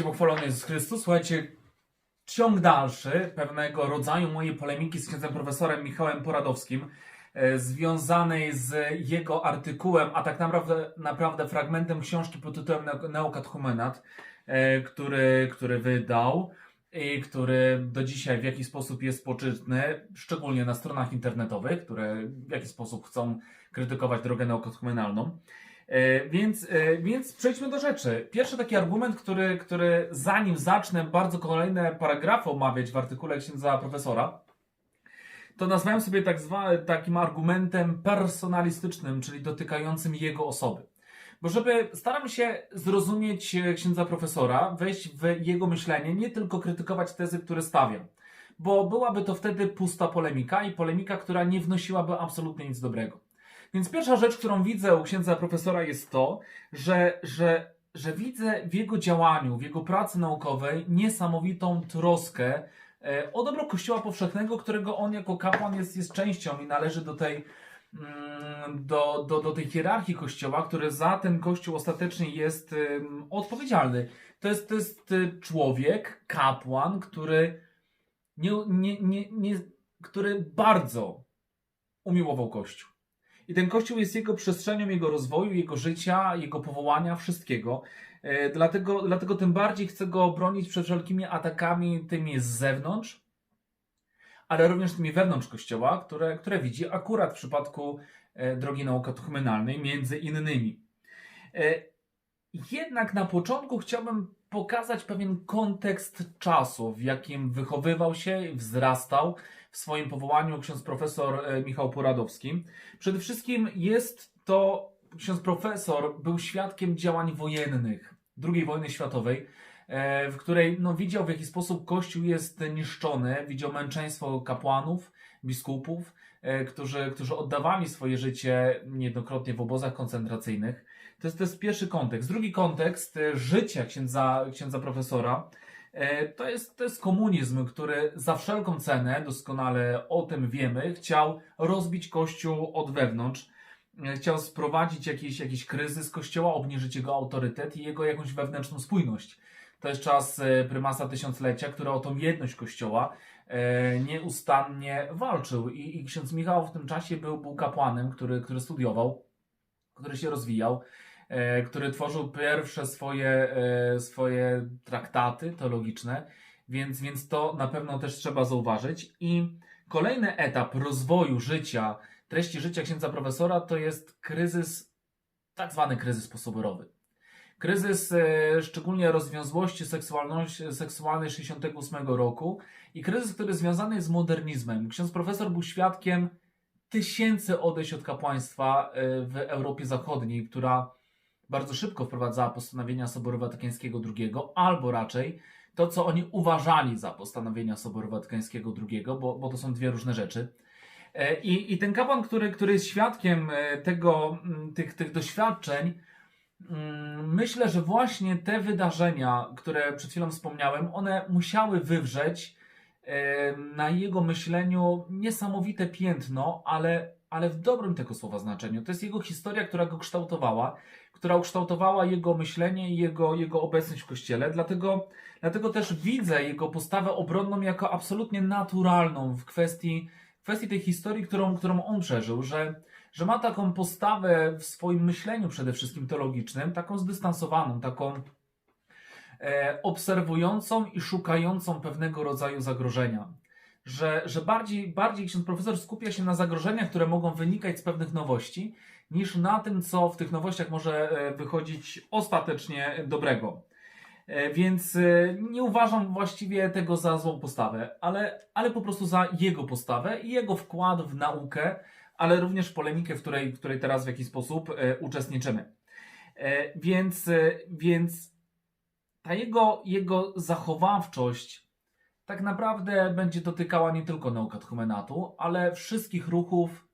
będzie pochwalony Jezus Chrystus. Słuchajcie, ciąg dalszy pewnego rodzaju mojej polemiki z księdzem profesorem Michałem Poradowskim, e, związanej z jego artykułem, a tak naprawdę, naprawdę fragmentem książki pod tytułem Neo- Neokatechumenat, e, który, który wydał i który do dzisiaj w jakiś sposób jest poczytny, szczególnie na stronach internetowych, które w jakiś sposób chcą krytykować drogę neokatechumenalną. E, Więc, e, więc przejdźmy do rzeczy. Pierwszy taki argument, który, który zanim zacznę bardzo kolejne paragrafy omawiać w artykule księdza profesora, to nazwałem sobie tak zwa, takim argumentem personalistycznym, czyli dotykającym jego osoby. Bo żeby staram się zrozumieć e, księdza profesora, wejść w jego myślenie, nie tylko krytykować tezy, które stawiam. Bo byłaby to wtedy pusta polemika i polemika, która nie wnosiłaby absolutnie nic dobrego. Więc pierwsza rzecz, którą widzę u księdza profesora jest to, że, że, że widzę w jego działaniu, w jego pracy naukowej niesamowitą troskę e, o dobro Kościoła Powszechnego, którego on jako kapłan jest, jest częścią i należy do tej, mm, do, do, do tej hierarchii Kościoła, który za ten Kościół ostatecznie jest odpowiedzialny. To jest, to jest y, człowiek, kapłan, który, nie, nie, nie, nie, który bardzo umiłował Kościół. I ten Kościół jest jego przestrzenią, jego rozwoju, jego życia, jego powołania, wszystkiego. E, Dlatego, dlatego tym bardziej chcę go obronić przed wszelkimi atakami tymi z zewnątrz, ale również tymi wewnątrz Kościoła, które, które widzi akurat w przypadku e, drogi naukotuchmenalnej, między innymi. E, Jednak na początku chciałbym pokazać pewien kontekst czasu, w jakim wychowywał się i wzrastał w swoim powołaniu ksiądz profesor e, Michał Poradowski. Przede wszystkim jest to, ksiądz profesor był świadkiem działań wojennych II wojny światowej, e, w której no, widział w jaki sposób Kościół jest niszczony, widział męczeństwo kapłanów, biskupów, którzy, którzy oddawali swoje życie niejednokrotnie w obozach koncentracyjnych. To jest, to jest pierwszy kontekst. Drugi kontekst e, życia księdza, księdza profesora e, to jest, to jest komunizm, który za wszelką cenę, doskonale o tym wiemy, chciał rozbić Kościół od wewnątrz. E, Chciał sprowadzić jakiś, jakiś kryzys Kościoła, obniżyć jego autorytet i jego jakąś wewnętrzną spójność. To jest czas e, prymasa tysiąclecia, który o tą jedność Kościoła e, nieustannie walczył. I, I ksiądz Michał w tym czasie był, był kapłanem, który, który studiował, który się rozwijał, e, który tworzył pierwsze swoje, swoje traktaty teologiczne, więc, więc to na pewno też trzeba zauważyć. I kolejny etap rozwoju życia, treści życia księdza profesora to jest kryzys, tak zwany kryzys posoborowy. Kryzys e, szczególnie rozwiązłości seksualnej 68 roku i kryzys, który związany jest z modernizmem. Ksiądz profesor był świadkiem tysięcy odejść od kapłaństwa e, w Europie Zachodniej, która bardzo szybko wprowadzała postanowienia Soboru Watykańskiego II, albo raczej to, co oni uważali za postanowienia Soboru Watykańskiego II, bo, bo to są dwie różne rzeczy. E, I, I ten kapłan, który, który jest świadkiem tego, tych, tych doświadczeń, myślę, że właśnie te wydarzenia, które przed chwilą wspomniałem, one musiały wywrzeć e, na jego myśleniu niesamowite piętno, ale, ale w dobrym tego słowa znaczeniu. To jest jego historia, która go kształtowała, która ukształtowała jego myślenie i jego, jego obecność w kościele. Dlatego, dlatego też widzę jego postawę obronną jako absolutnie naturalną w kwestii, kwestii tej historii, którą, którą on przeżył, że, że ma taką postawę w swoim myśleniu przede wszystkim teologicznym, taką zdystansowaną, taką e, obserwującą i szukającą pewnego rodzaju zagrożenia. Że, że bardziej, bardziej ksiądz profesor skupia się na zagrożeniach, które mogą wynikać z pewnych nowości, niż na tym, co w tych nowościach może e, wychodzić ostatecznie dobrego. E, Więc nie uważam właściwie tego za złą postawę, ale, ale po prostu za jego postawę i jego wkład w naukę, ale również polemikę, w której, w której teraz w jakiś sposób e, uczestniczymy. E, Więc, e, więc ta jego, jego zachowawczość tak naprawdę będzie dotykała nie tylko neokatechumenatu, ale wszystkich ruchów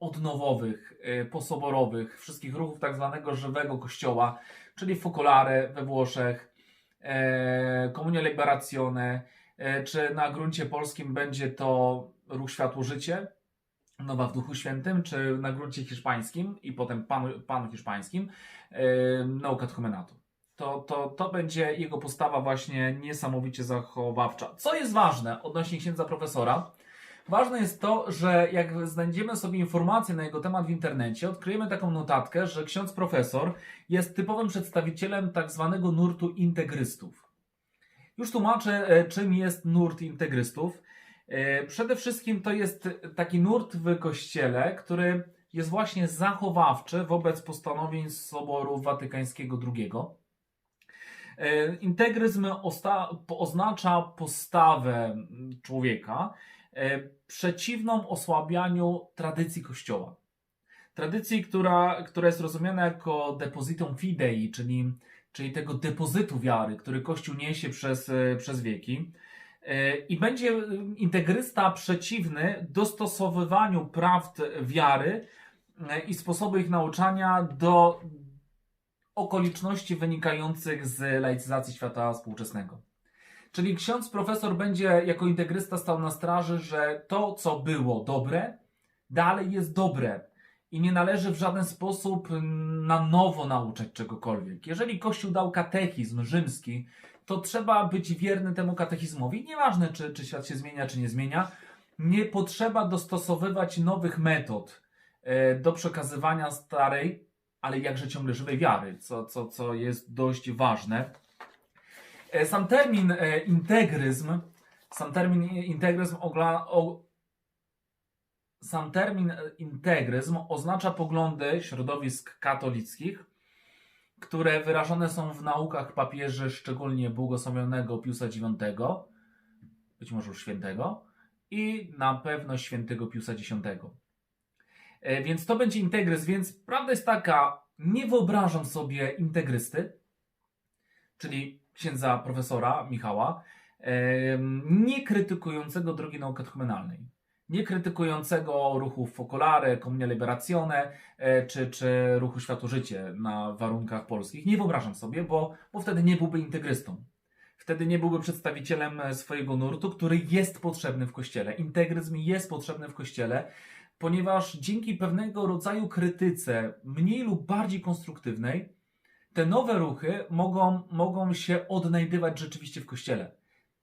odnowowych, posoborowych, wszystkich ruchów tak zwanego żywego kościoła, czyli Focolare we Włoszech, Comunio Liberazione, czy na gruncie polskim będzie to ruch Światło Życie, Nowa w Duchu Świętym, czy na gruncie hiszpańskim i potem panu, panu hiszpańskim, e, nauka Tchumenatu. to, to, to będzie jego postawa właśnie niesamowicie zachowawcza. Co jest ważne odnośnie księdza profesora? Ważne jest to, że jak znajdziemy sobie informacje na jego temat w internecie, odkryjemy taką notatkę, że ksiądz profesor jest typowym przedstawicielem tak zwanego nurtu integrystów. Już tłumaczę, e, czym jest nurt integrystów. E, Przede wszystkim to jest taki nurt w kościele, który jest właśnie zachowawczy wobec postanowień Soboru Watykańskiego II. E, Integryzm oznacza postawę człowieka e, przeciwną osłabianiu tradycji Kościoła. Tradycji, która, która jest rozumiana jako depositum fidei, czyli, czyli tego depozytu wiary, który Kościół niesie przez, przez wieki. E, I będzie e, integrysta przeciwny dostosowywaniu prawd wiary e, i sposobu ich nauczania do okoliczności wynikających z laicyzacji świata współczesnego. Czyli ksiądz profesor będzie jako integrysta stał na straży, że to, co było dobre, dalej jest dobre i nie należy w żaden sposób na nowo nauczać czegokolwiek. Jeżeli Kościół dał katechizm rzymski, to trzeba być wierny temu katechizmowi. Nieważne, czy, czy świat się zmienia, czy nie zmienia. Nie potrzeba dostosowywać nowych metod e, do przekazywania starej, ale jakże ciągle żywej wiary, co, co, co jest dość ważne. E, Sam termin e, integryzm, sam termin integryzm ogla, o, sam termin integryzm oznacza poglądy środowisk katolickich, które wyrażone są w naukach papieży, szczególnie błogosławionego Piusa IX, być może już świętego, i na pewno świętego Piusa X. E, Więc to będzie integryzm, więc prawda jest taka, nie wyobrażam sobie integrysty, czyli księdza profesora Michała, nie krytykującego drogi naukotechumenalnej, nie krytykującego ruchu Focolare, Comunia Liberazione, e, czy, czy ruchu Światło-Życie na warunkach polskich. Nie wyobrażam sobie, bo, bo wtedy nie byłby integrystą. Wtedy nie byłby przedstawicielem e, swojego nurtu, który jest potrzebny w Kościele. Integryzm jest potrzebny w Kościele, ponieważ dzięki pewnego rodzaju krytyce, mniej lub bardziej konstruktywnej, te nowe ruchy mogą, mogą się odnajdywać rzeczywiście w Kościele.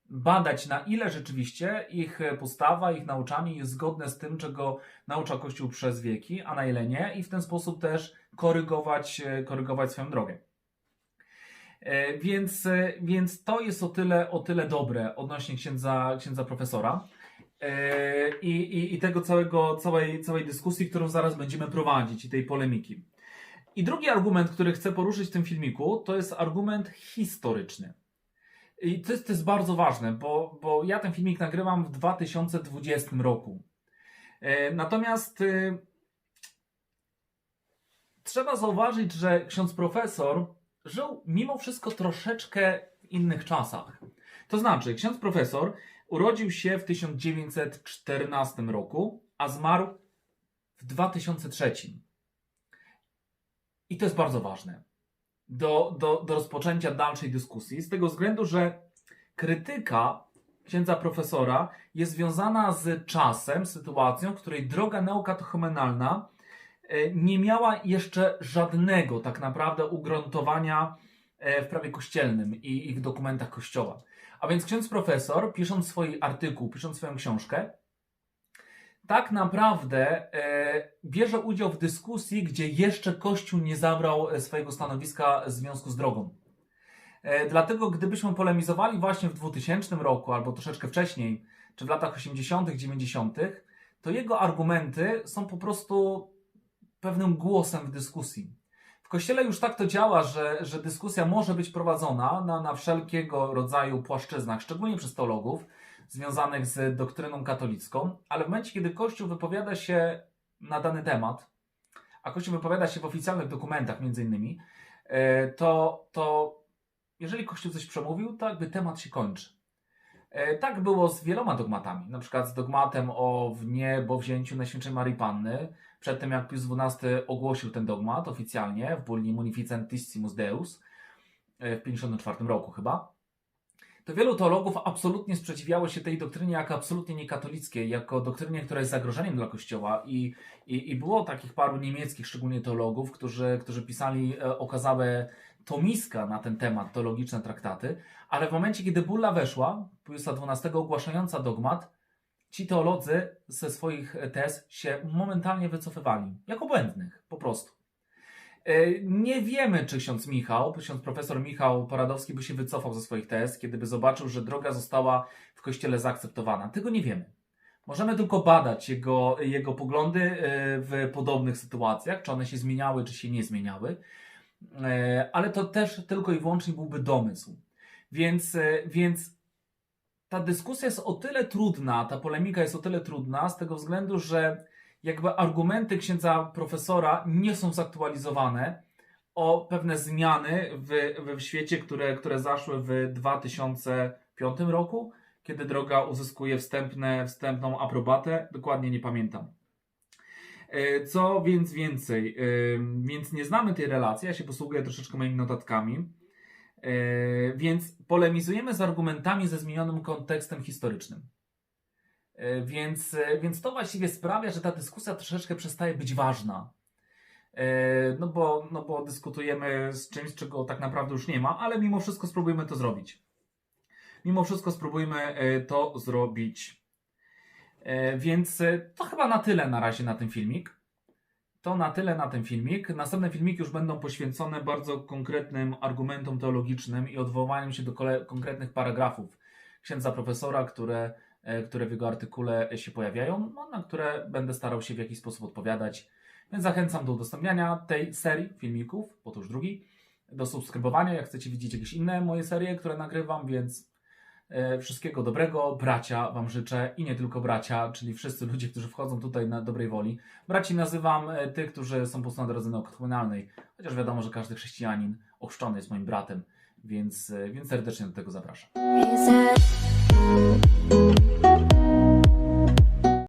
Badać, na ile rzeczywiście ich postawa, ich nauczanie jest zgodne z tym, czego naucza Kościół przez wieki, a na ile nie, i w ten sposób też korygować, e, korygować swoją drogę. E, Więc, e, więc to jest o tyle, o tyle dobre odnośnie księdza, księdza profesora i, i, i tego całego, całej, całej dyskusji, którą zaraz będziemy prowadzić i tej polemiki. I drugi argument, który chcę poruszyć w tym filmiku, to jest argument historyczny. I to jest, to jest bardzo ważne, bo, bo ja ten filmik nagrywam w 2020 roku. E, Natomiast e, trzeba zauważyć, że ksiądz profesor żył mimo wszystko troszeczkę w innych czasach. To znaczy, ksiądz profesor urodził się w 1914 roku, a zmarł w 2003. I to jest bardzo ważne do, do, do rozpoczęcia dalszej dyskusji, z tego względu, że krytyka księdza profesora jest związana z czasem, sytuacją, w której droga neokatochomenalna e, nie miała jeszcze żadnego tak naprawdę ugruntowania e, w prawie kościelnym i, i w dokumentach kościoła. A więc ksiądz profesor, pisząc swój artykuł, pisząc swoją książkę, tak naprawdę e, bierze udział w dyskusji, gdzie jeszcze Kościół nie zabrał e, swojego stanowiska w związku z drogą. E, dlatego, gdybyśmy polemizowali właśnie w 2000 roku, albo troszeczkę wcześniej, czy w latach 80., 90., to jego argumenty są po prostu pewnym głosem w dyskusji. W kościele już tak to działa, że, że dyskusja może być prowadzona na, na wszelkiego rodzaju płaszczyznach, szczególnie przez teologów związanych z doktryną katolicką, ale w momencie, kiedy Kościół wypowiada się na dany temat, a Kościół wypowiada się w oficjalnych dokumentach między innymi, e, to, to jeżeli Kościół coś przemówił, to jakby temat się kończy. E, Tak było z wieloma dogmatami, na przykład z dogmatem o wniebowzięciu Najświętszej Marii Panny, przed tym jak Pius XII ogłosił ten dogmat oficjalnie w bulli Munificentissimus Deus e, w 1954 roku chyba, to wielu teologów absolutnie sprzeciwiało się tej doktrynie jako absolutnie niekatolickiej, jako doktrynie, która jest zagrożeniem dla Kościoła i, i, i było takich paru niemieckich szczególnie teologów, którzy, którzy pisali e, okazałe tomiska na ten temat, teologiczne traktaty, ale w momencie, kiedy bulla weszła, Piusa XII ogłaszająca dogmat, ci teolodzy ze swoich tez się momentalnie wycofywali, jako błędnych, po prostu. E, Nie wiemy, czy ksiądz Michał, ksiądz profesor Michał Poradowski by się wycofał ze swoich tez, kiedy by zobaczył, że droga została w kościele zaakceptowana. Tego nie wiemy. Możemy tylko badać jego, jego poglądy e, w podobnych sytuacjach, czy one się zmieniały, czy się nie zmieniały, E, ale to też tylko i wyłącznie byłby domysł. Więc, więc ta dyskusja jest o tyle trudna, ta polemika jest o tyle trudna, z tego względu, że jakby argumenty księdza profesora nie są zaktualizowane o pewne zmiany w, w świecie, które, które zaszły w 2005 roku, kiedy droga uzyskuje wstępne, wstępną aprobatę. Dokładnie nie pamiętam. E, Co więc więcej, e, więc nie znamy tej relacji, ja się posługuję troszeczkę moimi notatkami, E, więc polemizujemy z argumentami ze zmienionym kontekstem historycznym. E, Więc, e, więc to właściwie sprawia, że ta dyskusja troszeczkę przestaje być ważna. E, No bo, no bo dyskutujemy z czymś, czego tak naprawdę już nie ma, ale mimo wszystko spróbujmy to zrobić. Mimo wszystko spróbujmy to zrobić. Więc to chyba na tyle na razie na ten filmik. To na tyle na ten filmik. Następne filmiki już będą poświęcone bardzo konkretnym argumentom teologicznym i odwołaniu się do konkretnych paragrafów księdza profesora, które, które w jego artykule się pojawiają, no, na które będę starał się w jakiś sposób odpowiadać. Więc zachęcam do udostępniania tej serii filmików, bo to już drugi, do subskrybowania, jak chcecie widzieć jakieś inne moje serie, które nagrywam, więc e, wszystkiego dobrego, bracia Wam życzę i nie tylko bracia, czyli wszyscy ludzie, którzy wchodzą tutaj na dobrej woli. Braci nazywam e, tych, którzy są po prostu na drodze chociaż wiadomo, że każdy chrześcijanin ochrzczony jest moim bratem, więc, e, więc serdecznie do tego zapraszam.